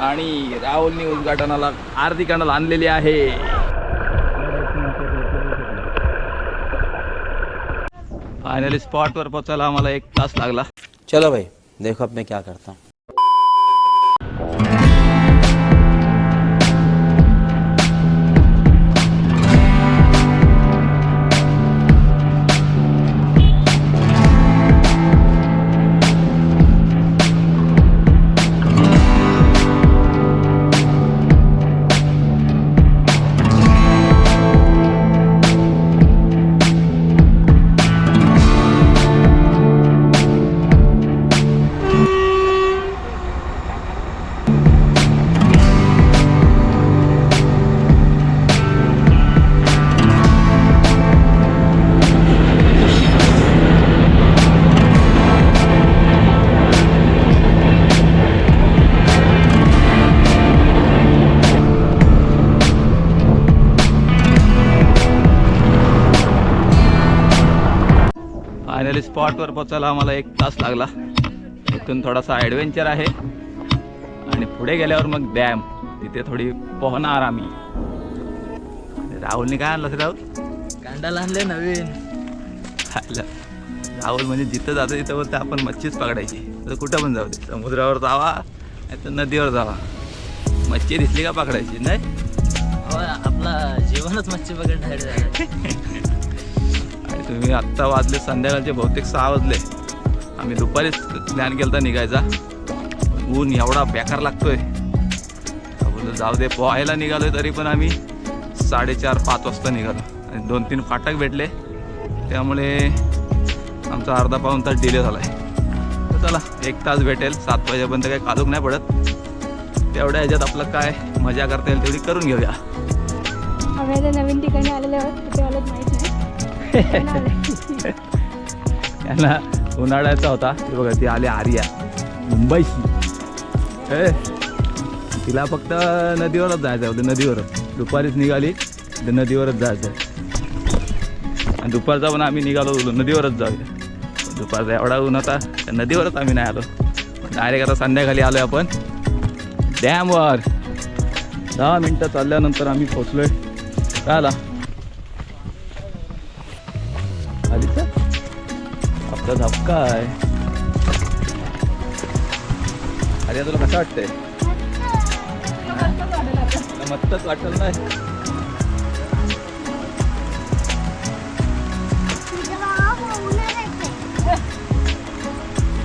आणि राहुलनी उद्घाटनाला आरती आणलेली आहे. फायनली स्पॉटवर पोचायला आम्हाला एक तास लागला. चलो भाई देखो अब मैं क्या करता हूँ. स्पॉटवर पोचायला आम्हाला एक तास लागला. इथून थोडासा ॲडव्हेंचर आहे. आणि पुढे गेल्यावर मग डॅम तिथे थोडी पोहणार आम्ही. राहुलने काय आणलं राहुल? कांडाला आणले नवीन. राहुल म्हणजे जिथं जातं तिथं बोलतं आपण मच्छीच पकडायची. तर कुठं पण जाऊ दे. समुद्रावर जावा नाही तर नदीवर जावा. मच्छी दिसली का पकडायची? नाही? हो आपला जीवनच मच्छी आणि तुम्ही आत्ता वाजले संध्याकाळचे बहुतेक सहा वाजले. आम्ही दुपारीच प्लॅन केला निघायचा. ऊन एवढा बेकार लागतोय. बोललो जाऊ दे पोहायला निघालोय तरी पण आम्ही. साडेचार पाच वाजता निघालो. आणि दोन तीन फाटक भेटले. त्यामुळे आमचा अर्धा पाऊन तास डिले झाला आहे तर चला एक तास भेटेल. सात वाजेपर्यंत काही कालूक नाही पडत. तेवढ्या ह्याच्यात आपलं काय मजा करता येईल तेवढी करून घेऊया. आम्ही नवीन ठिकाणी आलेले आहोत. यांना उन्हाळ्याचा होता. ते बघा ती आली आर्या. मुंबईशी ए तिला फक्त नदीवरच जायचं होतं नदीवरच. दुपारीच निघाली तर नदीवरच जायचं आहे आणि दुपारचा पण आम्ही निघालो नदीवरच जाऊया. दुपारचा एवढा ऊन होता तर नदीवरच आम्ही नाही आलो. डायरेक्ट आता संध्याकाळी आलो आपण. डॅमवर दहा मिनटं चालल्यानंतर आम्ही पोचलो काय आला आपला धपका आहे अरे तुला कसं वाटतंय मस्तच वाटत नाही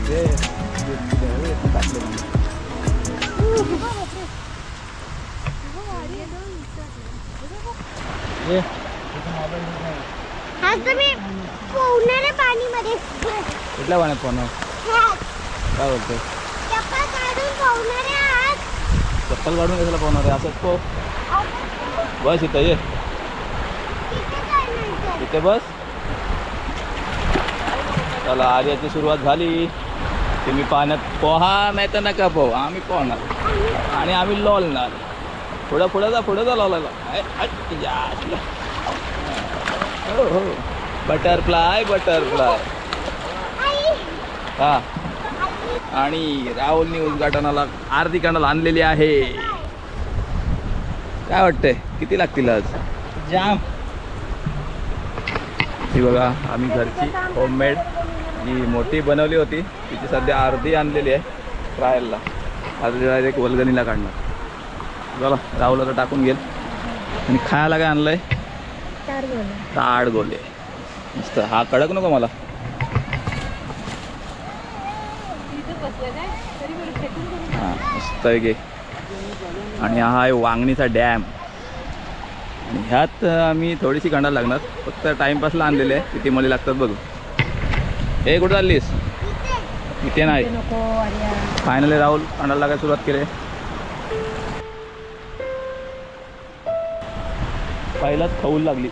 ते- मी. ये. तुम्ही पोहणार कुठल्या पाण्यात पोहणार? काय बोलतोय? चप्पल काढून कशाला पोहणार आहे? असंच पो बस इथं ये. इथे बस. चला आर्याची सुरुवात झाली. तुम्ही पाण्यात पोहा नाही तर नका पोहा. आम्ही पोहणार. आणि आम्ही लोलणार पुढं पुढं जा पुढं जा लोलायला. हो हो. बटरफ्लाय बटरफ्लाय हा. आणि राहुलनी उद्घाटनाला आरती कानाला आणलेली आहे. काय वाटतंय? किती लागतील आज? जाम. ही बघा आम्ही घरची होममेड जी मोठी बनवली होती तिची सध्या अर्धी आणलेली आहे ट्रायलला. अर्धी डायरेक्ट वलगणीला काढणार. चला राहुल आता टाकून घेईल. आणि खायला काय आणलंय? ताड गोले मस्त. हा कडक नको मला. हां मस्त आहे गे आणि हा आहे वांगणीचा डॅम. आणि ह्यात आम्ही थोडीशी कांडायला लागणार. फक्त टाईमपासला आणलेले आहे. किती मले लागतात बघू. हे कुठं चाललीस? इथे नाही. फायनली राहुल कांडायला लागायला सुरुवात केली. पहिलाच खवूल लागली.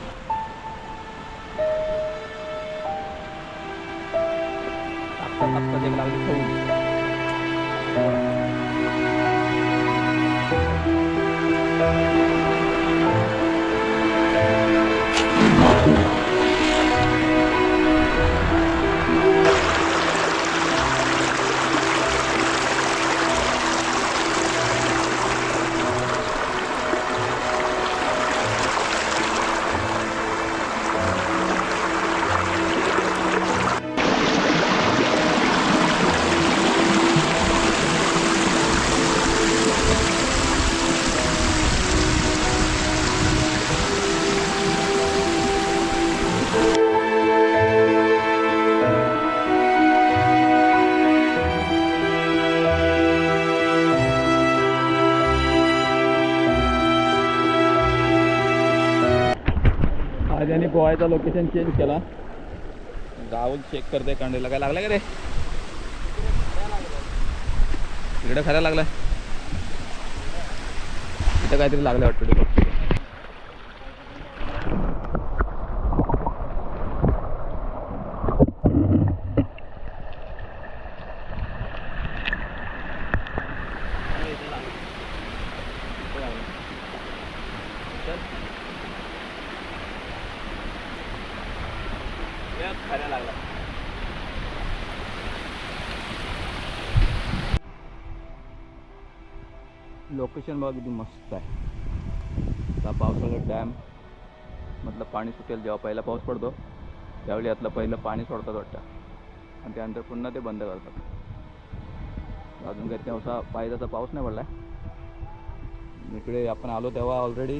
गोव्याचा लोकेशन चेंज केला. राहुल चेक करते कांडेला काय लागलं का रे? इकडे खऱ्या लागला इथं काहीतरी लागलं वाटतं लोकेशन बघा किती मस्त आहे. आता पावसाळ्यात डॅम मधलं पाणी सुटेल जेव्हा पहिला पाऊस पडतो त्यावेळी यातलं पहिलं पाणी सोडतात वाटतं. आणि त्यानंतर पुन्हा ते बंद करतात. अजून काही तेव्हा पाहिजे तसा पाऊस नाही पडला आहे इकडे आपण आलो तेव्हा ऑलरेडी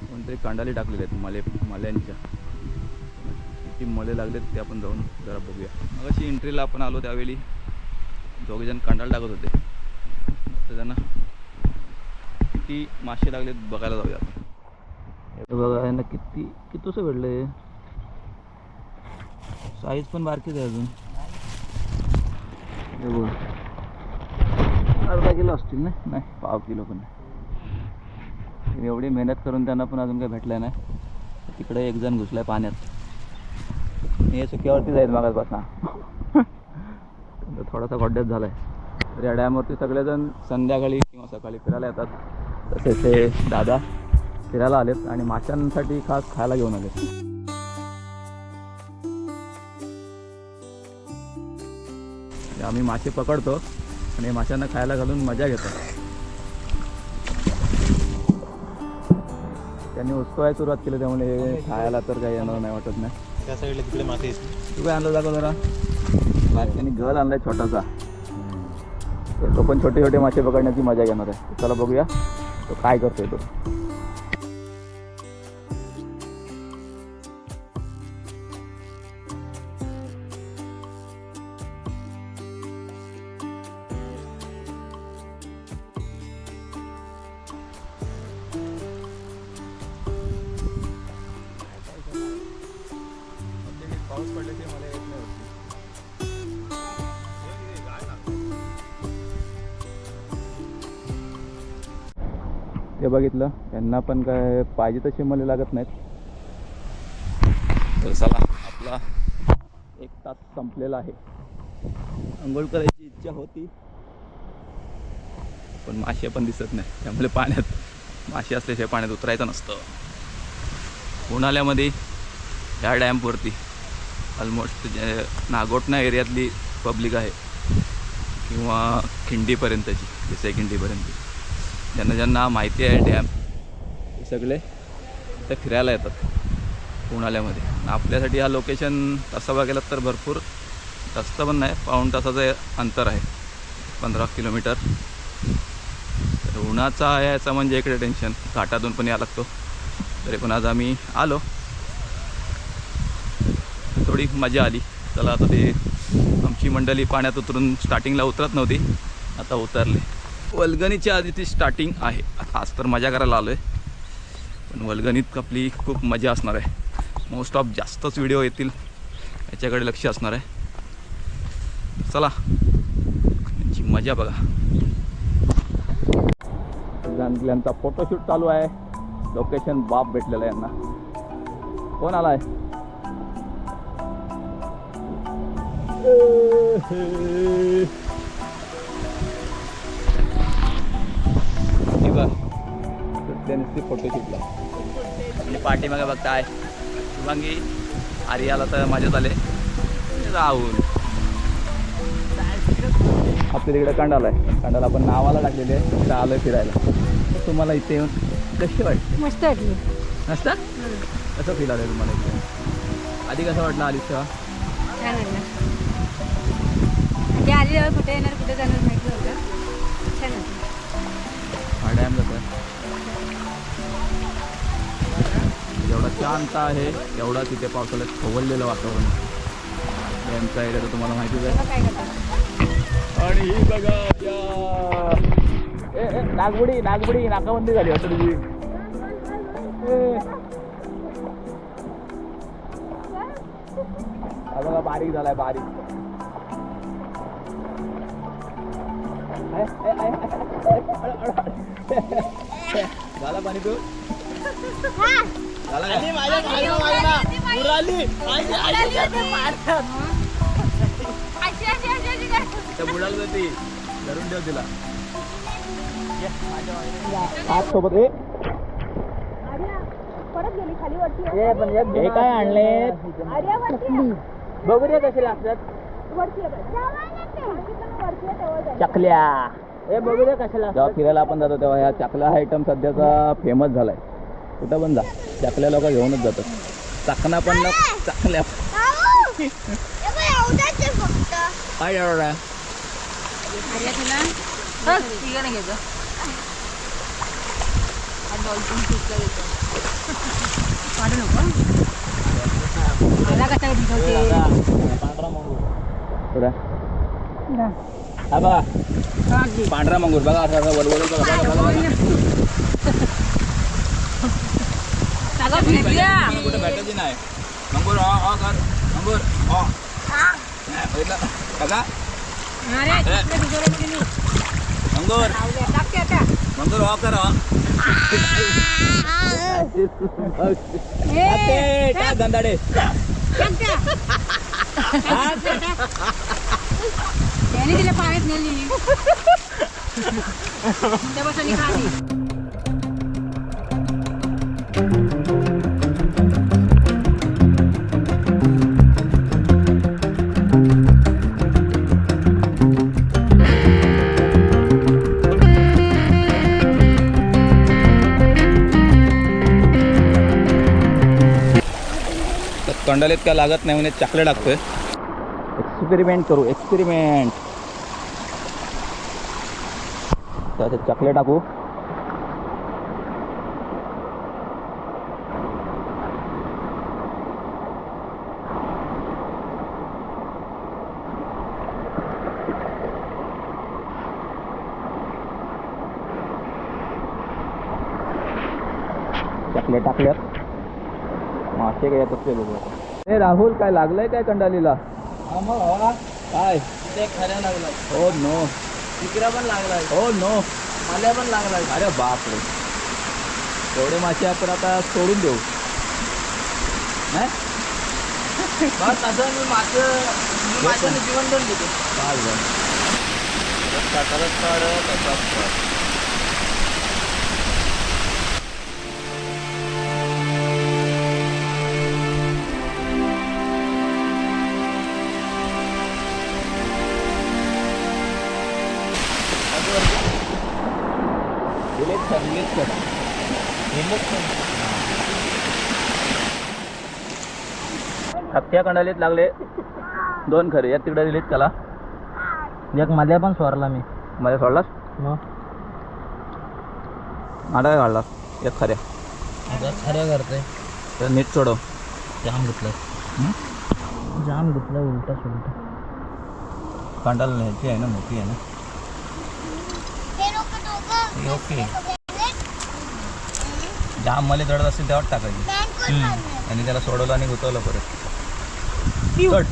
कोणतरी कांडाली टाकलेले आहेत मले मल्यांच्या. किती मले लागलेत ते आपण जाऊन जरा बघूया. मग अशी एंट्रीला आपण आलो त्यावेळी. दोघेजण कांडाला टाकत होते. तर त्यांना किती मासे लागलेत बघायला जाऊया आपण हे बघा यांना किती कितूसं भेटले साईज पण बारकीच आहे अजून. बघ. अर्धा किलो असतील ना? नाही पाव किलो पण नाही. एवढी मेहनत करून त्यांना पण अजून काही भेटलं नाही. तिकडे एक जण घुसलाय पाण्यात. हे सुक्यावरती जाईल मागासपासून. थोडासा गड्ड्यात झालाय. तर या डॅमवरती सगळेजण संध्याकाळी किंवा सकाळी फिरायला येतात. तसेच ते दादा फिरायला आलेत आणि माशांसाठी खास खायला घेऊन आले आम्ही मासे पकडतो आणि माशांना खायला घालून मजा घेतो. त्यांनी उत्सवाय सुरुवात केली त्यामुळे खायला तर काही येणार नाही वाटत नाही. त्या साईडला तिकडे तू काय आणलं दाखव जरा. त्यांनी गल आणलाय छोटासा. तो पण छोटे छोटे मासे पकडण्याची मजा घेणार आहे. चला बघूया. तो काय करतोय तो हे बघितलं. त्यांना पण काय पाहिजे तसे मला लागत नाहीत. तर चला आपला एक तास संपलेला आहे. आंघोळ करायची इच्छा होती. पण मासे पण दिसत नाही. त्यामुळे पाण्यात मासे असल्याशिवाय पाण्यात उतरायचं नसतं. उन्हाळ्यामध्ये ह्या डॅमवरती ऑलमोस्ट जे नागोटणा एरियातली पब्लिक आहे. किंवा खिंडीपर्यंतची जसे खिंडीपर्यंत. ज्यांना ज्यांना माहिती आहे डॅम हे सगळे इथं फिरायला येतात उन्हाळ्यामध्ये. आणि आपल्यासाठी हा लोकेशन तसं बघायला तर भरपूर जास्त पण नाही पाऊण तासाचं अंतर आहे पंधरा किलोमीटर. तर उन्हाचा यायचा म्हणजे इकडे टेन्शन घाटातून पण यायला लागतो. तरी पण आज आम्ही आलो. थोडी मजा आली. चला आता ते आमची मंडळी पाण्यात उतरून स्टार्टिंगला उतरत नव्हती आता उतरले. वल्गणीच्या आधी ती स्टार्टिंग आहे. आता आज तर मजा करायला आलो आहे पण वल्गणीत आपली खूप मजा असणार आहे. मोस्ट ऑफ जास्तच व्हिडिओ येतील. याच्याकडे लक्ष असणार आहे. चला. यांची मजा बघा. यांचा फोटोशूट चालू आहे. लोकेशन बाप भेटलेलं आहे यांना. कोण आला आहे नुसती फोटोशूटला आणि पाठीमागे बघताय. शुभांगी आर्याला तर मजाच आले. राहुल. आपल्या तिकडे कांडाला आहे. कांडाला आपण नावाला टाकलेले आहे. तिकडे आलो आहे फिरायला. तर तुम्हाला इथे येऊन कशी वाटते मस्त वाटली. नसता कसं फील आलं तुम्हाला इथे? आधी कसं वाटलं आलीस तेव्हा छान वाटलं ते आलेल्यावर कुठे येणार कुठे जाणार माहिती नव्हतं छान जेवढा शांत आहे एवढा तिथे पावसाळ्यात खवललेलं वातावरण. डॅमचा एरिया तर तुम्हाला माहितीच आहे. आणि ही बघा या. ए, ए, नागबुडी नागबुडी नाकाबंदी झाली वाटतं तुझी. ए. बारीक झालाय बारीक. झाला पाणी तू झाला का? त्या बुडाला जाते धरून ठेव तिला. हात सोबत. ए. परत गेली खाली वरती. हे काय आणले? वरती बघूया कसे लागतात. वरती आहे बघ. वरती आहे तेव्हा जाईल. चकल्या. हे बघूया कसे लागतात. जेव्हा फिरायला आपण जातो तेव्हा ह्या चकला हा आयटम सध्याचा फेमस झालाय. कुठं पण जा. चकल्या लोक घेऊनच जातात चकना पण ना चकल्या. काय एवढं? हा पांढरा मंगूर. बघा असा असा वलवल बघा. कुठं भेटायची नाही. ऑ ऑ कर. मंगूर ऑ बघितलं? बघा ए. मंगूर. मंगूर ऑ कर गंधाडे त्याने तिला पाण्यात नेली. तेव्हा खाली काय लागत नाही म्हणजे चाकले टाकतोय. एक्सपेरिमेंट करू एक्सपेरिमेंट त्याच्यात चकले टाकू. चकले टाकल्यात. मासे काय येतात ते लोक ए राहुल काय लागलंय काय कंडालीला? काय? ते खऱ्या लागला हो नो. तिकरा पण लागला हो नो. मला पण लागला अरे बाप रे तेवढे मासे आपण आता सोडून देऊ. नाही? बस तसं मी माझं मी माझ्याने जीवन दोन देतो. चाल बरं. रस्ता काढत असाच काढ. Delete कर, delete कर. हत्या कंडालीत लागले दोन खरे. यात तिकडे दिलीत त्याला एक मध्ये पण स्वरला मी. मध्ये सोडलास? मग आता काय काढलास? एक खऱ्या. आता खऱ्या करतोय. तर नीट सोडव. जाम घेतलं जाम घेतलं उलटा सुलटा. कांडाला न्यायची आहे ना मोठी आहे ना? ओके. जाममध्ये चढत असेल तेव्हाच टाकायची. आणि त्याला सोडवलं आणि गुतवलं परत. कट